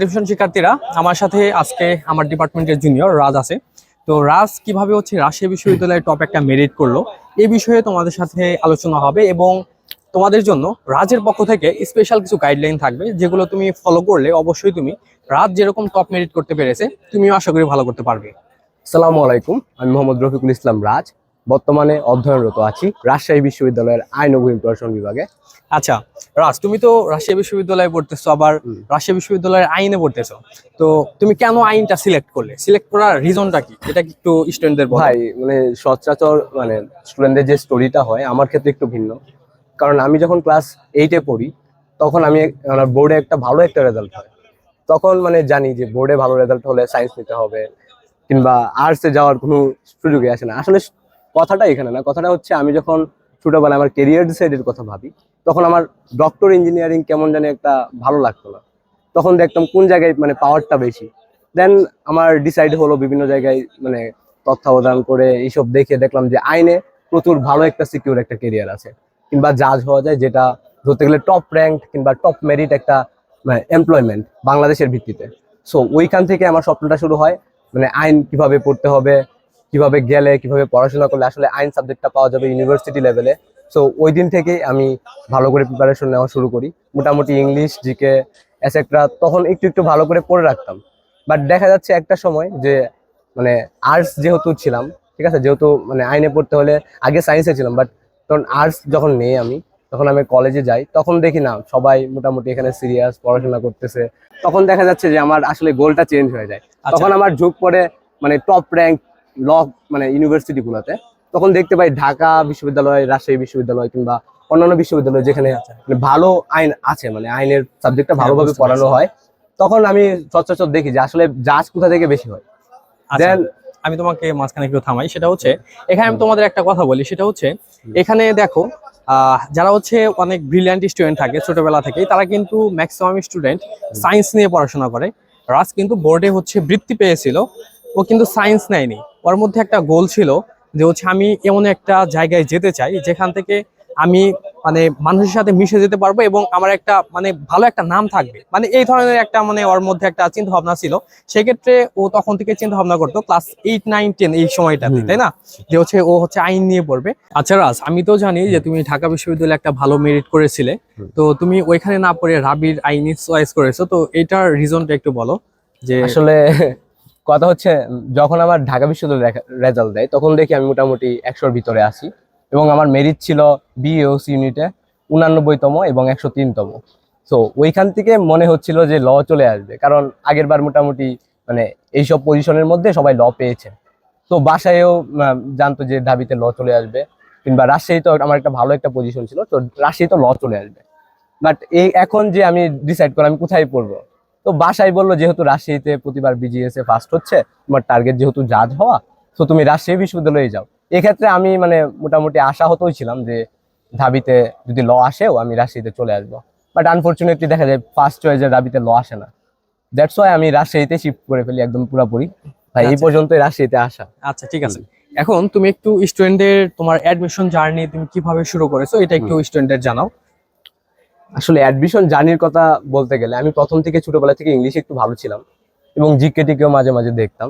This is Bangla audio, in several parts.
ডিভিশন শিক্ষার্থীরা আমার সাথে আজকে আমার ডিপার্টমেন্টের জুনিয়র রাজ আছে। তো রাজ, কীভাবে হচ্ছে রাজশাহী বিশ্ববিদ্যালয়ের টপ একটা মেরিট করল, এই বিষয়ে তোমাদের সাথে আলোচনা হবে এবং তোমাদের জন্য রাজের পক্ষ থেকে স্পেশাল কিছু গাইডলাইন থাকবে, যেগুলো তুমি ফলো করলে অবশ্যই তুমি রাজ যেরকম টপ মেরিট করতে পেরেছে, তুমিও আশা করি ভালো করতে পারবে। সালামু আলাইকুম, আমি মোহাম্মদ রফিকুল ইসলাম রাজ। বর্তমানে অধ্যয়নরত আছি রাজশাহী বিশ্ববিদ্যালয়ের আইন ও ভূমি প্রশাসন বিভাগে। আচ্ছা রাজ তুমি তো রাজশাহী বিশ্ববিদ্যালয়ে পড়তেছো আবার। রাজশাহী বিশ্ববিদ্যালয়ের আইনে পড়তেছো। তো তুমি কেন আইনটা সিলেক্ট করলে? সিলেক্ট করার রিজনটা কি? এটা কি একটু স্টুডেন্টদের ভাই মানে সচরাচর মানে স্টুডেন্টদের যে স্টোরিটা হয় আমার ক্ষেত্রে একটু ভিন্ন। কারণ আমি যখন ক্লাস এইটে পড়ি তখন আমি আমার বোর্ডে একটা ভালো একটা রেজাল্ট হয়। তখন মানে জানি যে বোর্ডে ভালো রেজাল্ট হলে সায়েন্স নিতে হবে কিংবা আর্টসে যাওয়ার কোনো সুযোগই আসে না। আসলে কথাটা এখানে না, কথাটা হচ্ছে আমি যখন ছোটবেলায় আমার কেরিয়ার সাইডের কথা ভাবি, তখন আমার ডক্টর ইঞ্জিনিয়ারিং কেমন জানি একটা ভালো লাগতো না। তখন দেখতাম কোন জায়গায় মানে পাওয়ারটা বেশি। দেন আমার ডিসাইড হলো বিভিন্ন জায়গায় মানে তত্ত্বাবধান করে এইসব দেখে দেখলাম যে আইনে প্রচুর ভালো একটা সিকিউর একটা কেরিয়ার আছে। কিংবা জাজ হওয়া যায় যেটা ধরতে গেলে টপ র্যাঙ্ক কিংবা টপ মেরিট একটা এমপ্লয়মেন্ট বাংলাদেশের ভিত্তিতে। সো ওইখান থেকে আমার স্বপ্নটা শুরু হয় মানে আইন কীভাবে পড়তে হবে কীভাবে গেলে কীভাবে পড়াশোনা করলে আসলে আইন সাবজেক্টটা পাওয়া যাবে ইউনিভার্সিটি লেভেলে সো ওই দিন থেকেই আমি ভালো করে প্রিপারেশন নেওয়া শুরু করি। মোটামুটি ইংলিশ জিকে এসেট্রা তখন একটু একটু ভালো করে পড়ে রাখতাম। বাট দেখা যাচ্ছে একটা সময় যে মানে আর্টস যেহেতু ছিলাম ঠিক আছে? যেহেতু মানে আইনে পড়তে হলে আগে সায়েন্সে ছিলাম বাট তখন আর্টস যখন নেই আমি তখন আমি কলেজে যাই তখন দেখি না সবাই মোটামুটি এখানে সিরিয়াস পড়াশোনা করতেছে। তখন দেখা যাচ্ছে যে আমার আসলে গোলটা চেঞ্জ হয়ে যায়। আচ্ছা। তখন আমার ঝুঁক পড়ে মানে টপ র্যাঙ্ক ল মানে ইউনিভার্সিটি গুলোতে তখন দেখতে পাই ঢাকা বিশ্ববিদ্যালয় রাজশাহী বিশ্ববিদ্যালয় কিংবা অন্যান্য বিশ্ববিদ্যালয় যেখানে আচ্ছা। মানে ভালো আইন আছে মানে আইনের সাবজেক্টটা হ্যাঁ, ভালোভাবে পড়ানো হয় তখন আমি সচরাচর দেখি যে আসলে জাজ কোথা থেকে বেশি হয়। আচ্ছা দেন আমি তোমাকে মাঝখানে একটু থামাই সেটা হচ্ছে এখানে আমি তোমাদের একটা কথা বলি সেটা হচ্ছে এখানে দেখো আহ, যারা হচ্ছে অনেক ব্রিলিয়ান্ট স্টুডেন্ট থাকে ছোটবেলা থেকেই তারা কিন্তু ম্যাক্সিমাম স্টুডেন্ট সায়েন্স নিয়ে পড়াশোনা করে। রাজ কিন্তু বোর্ডে হচ্ছে বৃত্তি পেয়েছিল ও কিন্তু সায়েন্স নেয়নি। ওর মধ্যে একটা গোল ছিল যে হচ্ছে আমি এমন একটা জায়গায় যেতে চাই যেখান থেকে আমি মানে মানুষের সাথে মিশে যেতে পারব এবং আমার একটা মানে ভালো একটা নাম থাকবে। মানে এই ধরনের একটা মানে ওর মধ্যে একটা চিন্তা ভাবনা ছিল। সেক্ষেত্রে ও তখন থেকে চিন্তা ভাবনা করতো ক্লাস এইট নাইন টেন এই সময়টাতে তাই না? যে হচ্ছে ও হচ্ছে আইন নিয়ে পড়বে। আচ্ছা রাজ আমি তো জানি যে তুমি ঢাকা বিশ্ববিদ্যালয়ে একটা ভালো মেরিট করেছিলে। তো তুমি ওইখানে না পড়ে রাবির আইনি চয়েস করেছ। তো এটার রিজনটা একটু বলো যে আসলে কথা হচ্ছে, যখন আমার ঢাকা বিশ্ববিদ্যালয় রেজাল্ট দেয়, তখন দেখি আমি মোটামুটি একশোর ভিতরে আসি এবং আমার মেরিট ছিল বিএস ইউনিটে উনানব্বইতম এবং একশো তিনতম। সো ওইখান থেকে মনে হচ্ছিল যে ল চলে আসবে। কারণ আগের বার মোটামুটি মানে এইসব পজিশনের মধ্যে সবাই ল পেয়েছে। তো বাসায়ও জানতো যে ঢাবিতে ল চলে আসবে। কিংবা রাজশাহী তো আমার একটা ভালো একটা পজিশন ছিল। তো রাজশাহী তো ল চলে আসবে। বাট এই এখন যে আমি ডিসাইড করলাম আমি কোথায় পড়ব? তো বাসায় বলল যেহেতু রাজশাহীতে প্রতিবার বিজিএস এ ফার্স্ট হচ্ছে তোমার টার্গেট যেহেতু জাজ হওয়া তো তুমি রাজশাহী বিশ্ববিদ্যালয়ে যাও। এক্ষেত্রে আমি মানে মোটামুটি আশা হতই ছিলাম যে ঢাবিতে যদি ল আসেও আমি রাজশাহীতে চলে আসব। বাট আনফর্চুনেটলি দেখা যায় ফার্স্ট চয়েসে ঢাবিতে ল আসে না। দ্যাটস ওয়াই আমি রাজশাহীতে শিফট করে ফেলি একদম পুরোপুরি। ভাই এই আচ্ছা। পর্যন্তই রাজশাহীতে আসা। আচ্ছা ঠিক আছে। এখন তুমি একটু স্টুডেন্টদের তোমার অ্যাডমিশন জার্নি তুমি কীভাবে শুরু করেছ এটা একটু স্টুডেন্টদের জানাও। আসলে অ্যাডমিশন জার্নির কথা বলতে গেলে আমি প্রথম থেকে ছোটবেলা থেকে ইংলিশে একটু ভালো ছিলাম এবং জিকে টিকেও মাঝে মাঝে দেখতাম।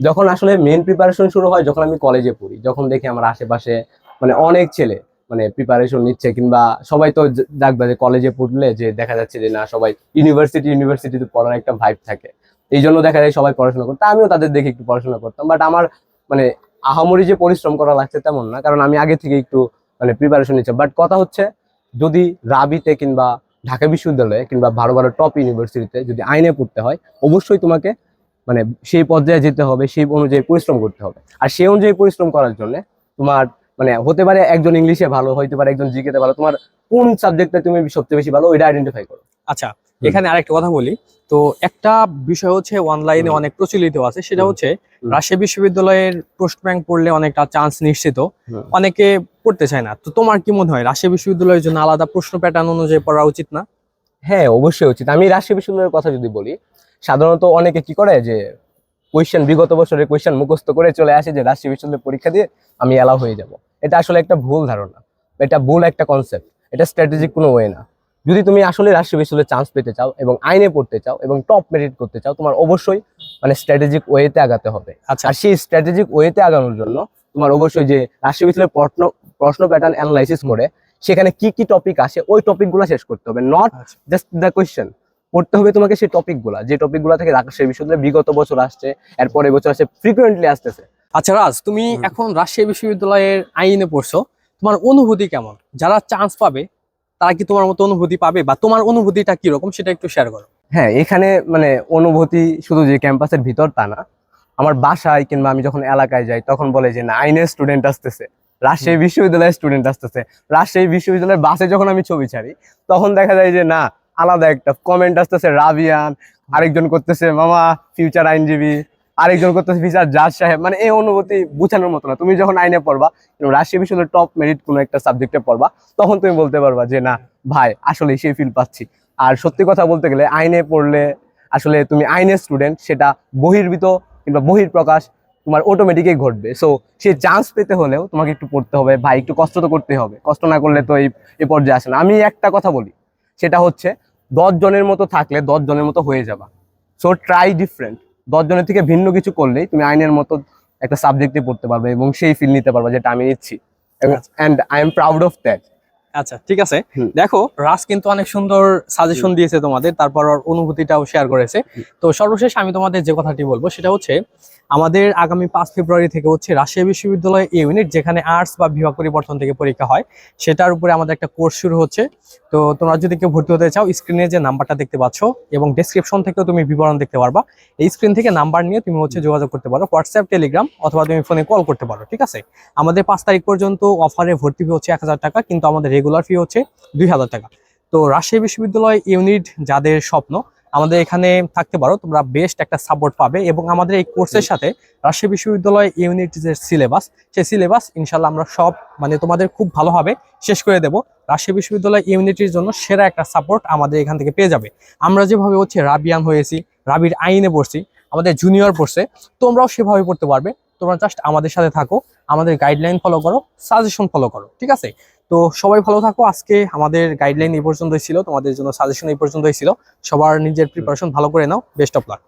যখন আসলে মেন প্রিপারেশন শুরু হয়, যখন আমি কলেজে পড়ি, যখন দেখি আমার আশেপাশে মানে অনেক ছেলে মানে প্রিপারেশন নিচ্ছে কিংবা সবাই তো দেখবে যে কলেজে পড়লে যে দেখা যাচ্ছে যে না, সবাই ইউনিভার্সিটি ইউনিভার্সিটিতে পড়ার একটা ভাইব থাকে। এই জন্য দেখা যায় সবাই পড়াশোনা করতো, আমিও তাদের দেখে একটু পড়াশোনা করতাম। বাট আমার মানে আহামরি যে পরিশ্রম করা লাগছে তেমন না, কারণ আমি আগে থেকে একটু মানে প্রিপারেশন নিচ্ছি বাট কথা হচ্ছে যদি রাবিতে কিংবা ঢাকা বিশ্ববিদ্যালয়ে কিংবা ভালো ভালো টপ ইউনিভার্সিটিতে যদি আইনে পড়তে হয়, অবশ্যই তোমাকে মানে সেই পর্যায়ে যেতে হবে, সেই অনুযায়ী পরিশ্রম করতে হবে। আর সেই অনুযায়ী পরিশ্রম করার জন্য তোমার মানে হতে পারে একজন ইংলিশে ভালো হতে পারে একজন জিকেতে ভালো, তোমার কোন সাবজেক্টে তুমি সবচেয়ে বেশি ভালো, ওইটা আইডেন্টিফাই করো। আচ্ছা এখানে আরেকটা কথা বলি তো একটা বিষয় হচ্ছে অনলাইনে অনেক প্রচলিত আছে সেটা হচ্ছে। রাজশাহী বিশ্ববিদ্যালয়ের পোস্ট ব্যাংক পড়লে অনেকটা চান্স নিশ্চিত। অনেকে পড়তে চায় না। তো তোমার কি মনে হয় রাজশাহী বিশ্ববিদ্যালয়ের জন্য আলাদা প্রশ্ন প্যাটার্ন অনুযায়ী পড়া উচিত না? হ্যাঁ অবশ্যই উচিত। আমি রাজশাহী বিশ্ববিদ্যালয়ের কথা যদি বলি সাধারণত অনেকে কি করে যে কোয়েশ্চেন বিগত বছরের কোয়েশ্চেন মুখস্থ করে চলে আসে যে রাজশাহী বিশ্ববিদ্যালয়ের পরীক্ষা দিয়ে আমি এলাও হয়ে যাব। এটা আসলে একটা ভুল ধারণা। এটা ভুল একটা কনসেপ্ট এটা স্ট্র্যাটেজিক কোনো ওয়ে না। যদি তুমি আসলে রাষ্ট্রীয় বিশ্ববিদ্যালয়ে চান্স পেতে চাও এবং আইনে পড়তে চাও এবং টপ মেরিট করতে চাও তোমার অবশ্যই মানে স্ট্র্যাটেজিক ওয়েতে আগাতে হবে। আচ্ছা। আর সেই স্ট্র্যাটেজিক ওয়েতে আগানোর জন্য তোমার অবশ্যই যে রাষ্ট্রীয় বিশ্ববিদ্যালয়ের প্রশ্ন প্রশ্ন প্যাটার্ন অ্যানালাইসিস করে সেখানে কি কি টপিক আসে ওই টপিকগুলো শেষ করতে হবে। নট জাস্ট দ্য কোয়েশ্চেন পড়তে হবে তোমাকে সেই টপিকগুলো যে টপিকগুলো থেকে রাজশাহী বিশ্ববিদ্যালয়ে বিগত বছর আসছে এর পরের বছর আসছে ফ্রিকুয়েন্টলি আসতেছে। আচ্ছা রাজ তুমি এখন রাজশাহী বিশ্ববিদ্যালয়ের আইনে পড়ছো। তোমার অনুভূতি কেমন? যারা চান্স পাবে তারা কি তোমার মতো অনুভূতি পাবে বা তোমার অনুভূতিটা কীরকম সেটা একটু শেয়ার করো। হ্যাঁ এখানে মানে অনুভূতি শুধু যে ক্যাম্পাসের ভিতর তা না, আমার বাসায় কিংবা আমি যখন এলাকায় যাই তখন বলে যে না, আইনের স্টুডেন্ট আসতেছে, রাজশাহী বিশ্ববিদ্যালয়ের স্টুডেন্ট আসতেছে, রাজশাহী বিশ্ববিদ্যালয়ের বাসে যখন আমি ছবি ছাড়ি, তখন দেখা যায় যে না, আলাদা একটা কমেন্ট আসতেছে, রাবিয়ান, আরেকজন করতেছে, মামা ফিউচার আইনজীবী আরেকজন করতেছে ফিচার জাজ সাহেব। মানে এই অনুভূতি বোঝানোর মতো না। তুমি যখন আইনে পড়বা রাজশাহী বিশ্ববিদ্যালয়ের টপ মেরিট কোনো একটা সাবজেক্টে পড়বা, তখন তুমি বলতে পারবা যে, না, ভাই আসলে সেই ফিল পাচ্ছি। আর সত্যি কথা বলতে গেলে, আইনে পড়লে আসলে তুমি আইনের স্টুডেন্ট সেটা বহির্ভূত কিংবা বহির্প্রকাশ তোমার অটোমেটিকই ঘটবে। সো সে চান্স পেতে হলেও তোমাকে একটু পড়তে হবে। ভাই, একটু কষ্ট তো করতে হবে। কষ্ট না করলে তো এই এই পর্যায়ে আসে না। আমি একটা কথা বলি। সেটা হচ্ছে, দশ জনের মতো থাকলে দশ জনের মতো হয়ে যাবা। সো ট্রাই ডিফারেন্ট দশ জনের থেকে ভিন্ন কিছু করলে তুমি আইনের মতো একটা সাবজেক্টে পড়তে পারবে এবং সেই ফিল নিতে পারবে যেটা আমি নিচ্ছি। And I am proud of that আচ্ছা ঠিক আছে। দেখো রাজ কিন্তু অনেক সুন্দর সাজেশন দিয়েছে তোমাদের তারপর ওর অনুভূতিটাও শেয়ার করেছে। তো সর্বশেষ আমি তোমাদের যে কথাটি বলব সেটা হচ্ছে আমাদের আগামী পাঁচ ফেব্রুয়ারি থেকে হচ্ছে রাজশাহী বিশ্ববিদ্যালয় ইউনিট যেখানে আর্টস বা বিভাগ পরিবর্তন থেকে পরীক্ষা হয়, সেটার উপরে আমাদের একটা কোর্স শুরু হচ্ছে। তো তোমরা যদি কেউ ভর্তি হতে চাও স্ক্রিনে যে নাম্বারটা দেখতে পাচ্ছ এবং ডেসক্রিপশন থেকেও তুমি বিবরণ দেখতে পারবা। এই স্ক্রিন থেকে নাম্বার নিয়ে তুমি হচ্ছে যোগাযোগ করতে পারো হোয়াটসঅ্যাপ টেলিগ্রাম অথবা তুমি ফোনে কল করতে পারো, ঠিক আছে? আমাদের পাঁচ তারিখ পর্যন্ত অফারে ভর্তি ফি হচ্ছে এক হাজার টাকা, কিন্তু আমাদের রেগুলার ফি হচ্ছে দুই হাজার টাকা। তো রাজশাহী বিশ্ববিদ্যালয় ইউনিট যাদের স্বপ্ন আমাদের এখানে থাকতে পারো তোমরা বেস্ট একটা সাপোর্ট পাবে এবং আমাদের এই কোর্সের সাথে রাজশাহী বিশ্ববিদ্যালয় ইউনিট যে সিলেবাস সেই সিলেবাস ইনশাল্লাহ আমরা সব মানে তোমাদের খুব ভালোভাবে শেষ করে দেব। রাজশাহী বিশ্ববিদ্যালয় ইউনিটির জন্য সেরা একটা সাপোর্ট আমাদের এখান থেকে পেয়ে যাবে। আমরা যেভাবে হচ্ছে রাবিয়ান হয়েছি রাবির আইনে পড়ছি আমাদের জুনিয়র পড়ছে তোমরাও সেভাবে পড়তে পারবে। তোমরা জাস্ট আমাদের সাথে থাকো আমাদের গাইডলাইন ফলো করো সাজেশন ফলো করো ঠিক আছে? তো সবাই ভালো থাকো। আজকে আমাদের গাইডলাইন এই পর্যন্তই ছিল। তোমাদের জন্য সাজেশন এই পর্যন্তই ছিল। সবার নিজের প্রিপারেশন ভালো করে নাও। Best of luck